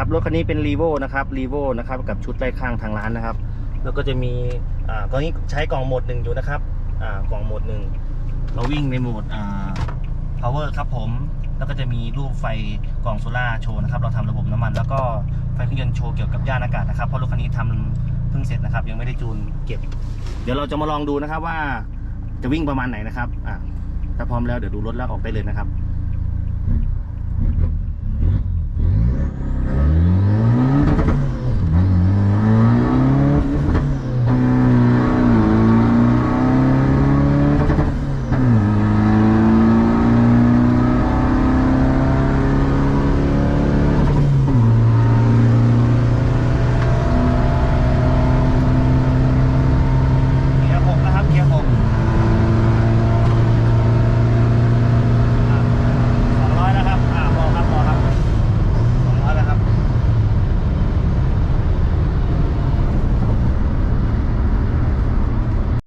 นะครับรถคันนี้เป็นรีโวนะครับรีโวนะครับกับชุดไล่ข้างทางร้านนะครับ แล้วก็จะมีอ่าตอนนี้ใช้กล่องโหมดหนึ่งอยู่นะครับอ่ากล่องโหมดหนึ่งเราวิ่งในโหมดอ่า power ครับผมแล้วก็จะมีรูปไฟกล่องโซล่าโชว์นะครับ เราทำระบบน้ำมันแล้วก็ไฟเครื่องยนต์โชว์เกี่ยวกับย่านอากาศนะครับเพราะรถคันนี้ทำเพิ่งเสร็จนะครับ ยังไม่ได้จูนเก็บ เดี๋ยวเราจะมาลองดูนะครับว่าจะวิ่งประมาณไหนนะครับอ่าถ้าพร้อมแล้วเดี๋ยวดูรถแล้วออกได้เลยนะครับ